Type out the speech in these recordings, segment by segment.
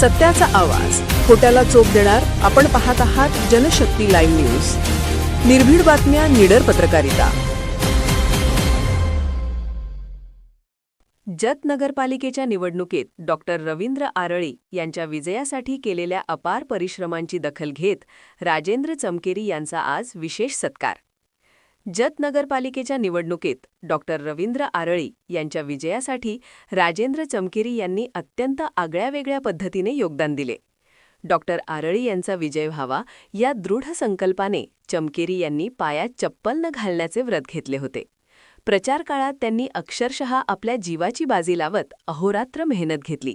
सत्याचा आवाज. खोट्याला चोप देणार आपण पाहत आहात जनशक्ती लाईव्ह न्यूज. निर्भीड बातम्या निडर पत्रकारिता. जत नगरपालिकेच्या निवडणुकीत डॉक्टर रवींद्र आरळी यांच्या विजयासाठी केलेल्या अपार परिश्रमांची दखल घेत राजेंद्र चमकेरी यांचा आज विशेष सत्कार. जत नगरपालिकेच्या निवडणुकीत डॉक्टर रवींद्र आरळी यांच्या विजयासाठी राजेंद्र चमकेरी यांनी अत्यंत आगळ्यावेगळ्या पद्धतीने योगदान दिले. डॉक्टर आरळी यांचा विजय व्हावा या दृढ संकल्पाने चमकेरी यांनी पायात चप्पल न घालण्याचे व्रत घेतले होते. प्रचार काळात त्यांनी अक्षरशः आपल्या जीवाची बाजी लावत अहोरात्र मेहनत घेतली.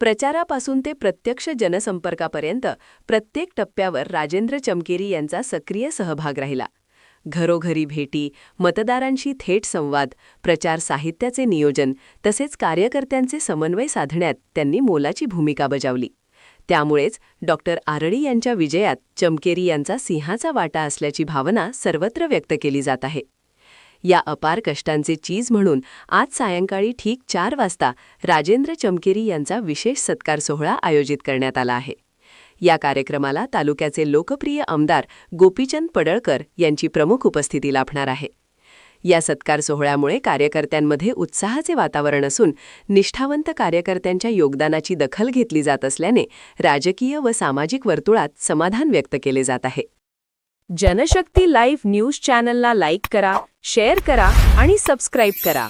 प्रचारापासून ते प्रत्यक्ष जनसंपर्कापर्यंत प्रत्येक टप्प्यावर राजेंद्र चमकेरी यांचा सक्रिय सहभाग राहिला. घरोघरी भेटी मतदारांशी थेट संवाद प्रचार साहित्याचे नियोजन तसेच कार्यकर्त्यांचे समन्वय साधण्यात त्यांनी मोलाची भूमिका बजावली. त्यामुळेच डॉक्टर आरळी यांच्या विजयात चमकेरी यांचा सिंहाचा वाटा असल्याची भावना सर्वत्र व्यक्त केली जात आहे. या अपार कष्टांचे चीज म्हणून आज सायंकाळी ठीक चार वाजता राजेंद्र चमकेरी यांचा विशेष सत्कार सोहळा आयोजित करण्यात आला आहे. या कार्यक्रमाला तालुक्याचे लोकप्रिय आमदार गोपीचंद पडळकर यांची प्रमुख उपस्थिती लाभणार आहे. या सत्कार सोहळ्यामुळे कार्यकर्त्यांमध्ये उत्साहाचे वातावरण असून निष्ठावंत कार्यकर्त्यांच्या योगदानाची दखल घेतली जात असल्याने राजकीय व सामाजिक वर्तुळात समाधान व्यक्त केले जात आहे. जनशक्ती लाईव्ह न्यूज चॅनलला लाईक करा शेअर करा आणि सबस्क्राईब करा.